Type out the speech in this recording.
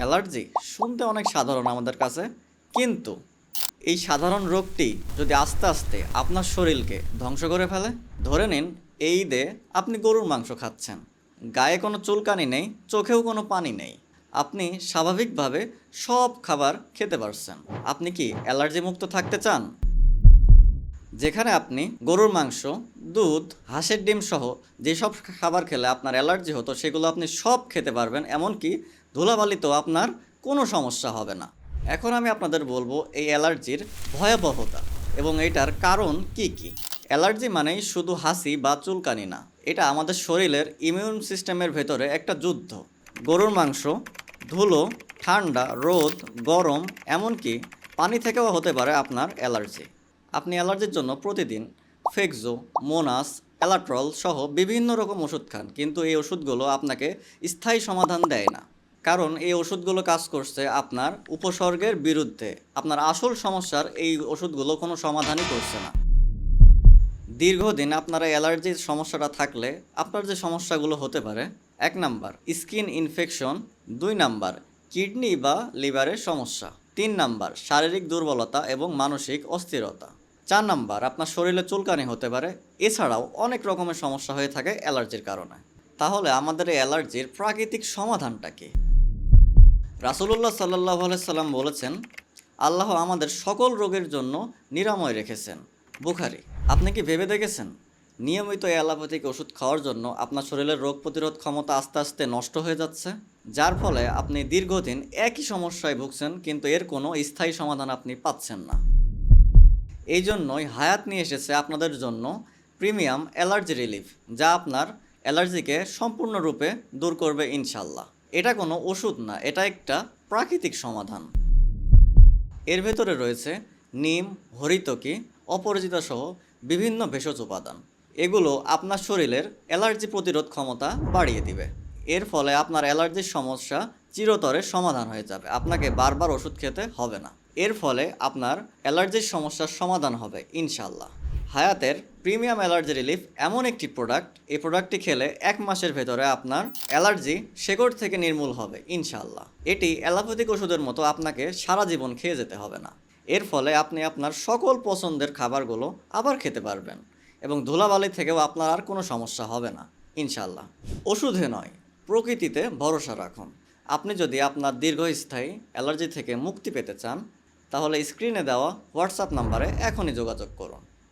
Allergy শুনতে অনেক সাধারণ আমাদের কাছে, কিন্তু এই সাধারণ রোগটি যদি আস্তে আস্তে আপনার শরীরকে ধ্বংস করে ফেলে, ধরে নিন এই ঈদে আপনি গরুর মাংস খাচ্ছেন, গায়ে কোনো চুলকানি নেই, চোখেও কোনো পানি নেই, আপনি স্বাভাবিকভাবে সব খাবার খেতে পারছেন। আপনি কি অ্যালার্জি মুক্ত থাকতে চান? যেখানে আপনি গরুর মাংস, দুধ, হাঁসের ডিম সহ যেসব খাবার খেলে আপনার অ্যালার্জি হতো, সেগুলো আপনি সব খেতে পারবেন, এমনকি ধুলাবালিতেও আপনার কোনো সমস্যা হবে না। এখন আমি আপনাদের বলব এই অ্যালার্জির ভয়াবহতা এবং এটার কারণ কি কি। অ্যালার্জি মানেই শুধু হাসি বা চুলকানি না, এটা আমাদের শরীরের ইমিউন সিস্টেমের ভেতরে একটা যুদ্ধ। গরুর মাংস, ধুলো, ঠান্ডা, রোদ, গরম, এমনকি পানি থেকেও হতে পারে আপনার অ্যালার্জি। আপনি অ্যালার্জির জন্য প্রতিদিন ফেক্সো, মোনাস, অ্যালাট্রল সহ বিভিন্ন রকম ওষুধ খান, কিন্তু এই ওষুধগুলো আপনাকে স্থায়ী সমাধান দেয় না। কারণ এই ওষুধগুলো কাজ করছে আপনার উপসর্গের বিরুদ্ধে। আপনার আসল সমস্যার এই ওষুধগুলো কোনো সমাধানই করছে না। দীর্ঘদিন আপনার অ্যালার্জির সমস্যাটা থাকলে আপনার যে সমস্যাগুলো হতে পারে, এক নাম্বার, স্কিন ইনফেকশন, দুই নাম্বার, কিডনি বা লিভারের সমস্যা, তিন নাম্বার, শারীরিক দুর্বলতা এবং মানসিক অস্থিরতা। চার নাম্বার, আপনার শরীরে চুলকানি হতে পারে। এছাড়াও অনেক রকমের সমস্যা হয়ে থাকে অ্যালার্জির কারণে। তাহলে আমাদের এই অ্যালার্জির প্রাকৃতিক সমাধানটা কি? রাসুলুল্লাহ সাল্লাহ সাল্লাম বলেছেন, আল্লাহ আমাদের সকল রোগের জন্য নিরাময় রেখেছেন। বুখারি, আপনি কি ভেবে দেখেছেন? নিয়মিত অ্যালোপ্যাথিক ওষুধ খাওয়ার জন্য আপনার শরীরের রোগ প্রতিরোধ ক্ষমতা আস্তে আস্তে নষ্ট হয়ে যাচ্ছে, যার ফলে আপনি দীর্ঘদিন একই সমস্যায় ভুগছেন, কিন্তু এর কোনো স্থায়ী সমাধান আপনি পাচ্ছেন না। এই জন্যই হায়াত নিয়ে এসেছে আপনাদের জন্য প্রিমিয়াম অ্যালার্জি রিলিফ, যা আপনার অ্যালার্জিকে সম্পূর্ণরূপে দূর করবে ইনশাল্লাহ। এটা কোনো ওষুধ না, এটা একটা প্রাকৃতিক সমাধান। এর ভেতরে রয়েছে নিম, হরিতকি অপরাজিতা সহ বিভিন্ন ভেষজ উপাদান। এগুলো আপনার শরীরের অ্যালার্জি প্রতিরোধ ক্ষমতা বাড়িয়ে দিবে। এর ফলে আপনার অ্যালার্জির সমস্যা চিরতরে সমাধান হয়ে যাবে। আপনাকে বারবার ওষুধ খেতে হবে না। এর ফলে আপনার অ্যালার্জির সমস্যার সমাধান হবে ইনশাল্লাহ হায়াতের প্রিমিয়াম অ্যালার্জি রিলিফ এমন একটি প্রোডাক্ট, এই প্রোডাক্টটি খেলে এক মাসের ভেতরে আপনার অ্যালার্জি শেকড় থেকে নির্মূল হবে ইনশাল্লাহ এটি অ্যালোপ্যাথিক ওষুধের মতো আপনাকে সারা জীবন খেয়ে যেতে হবে না। এর ফলে আপনি আপনার সকল পছন্দের খাবারগুলো আবার খেতে পারবেন এবং ধুলাবালি থেকেও আপনার আর কোনো সমস্যা হবে না ইনশাল্লাহ ওষুধে নয়, প্রকৃতিতে ভরসা রাখুন। আপনি যদি আপনার দীর্ঘস্থায়ী অ্যালার্জি থেকে মুক্তি পেতে চান তাহলে স্ক্রিনে দেওয়া হোয়াটসঅ্যাপ নাম্বারে এখনই যোগাযোগ করুন।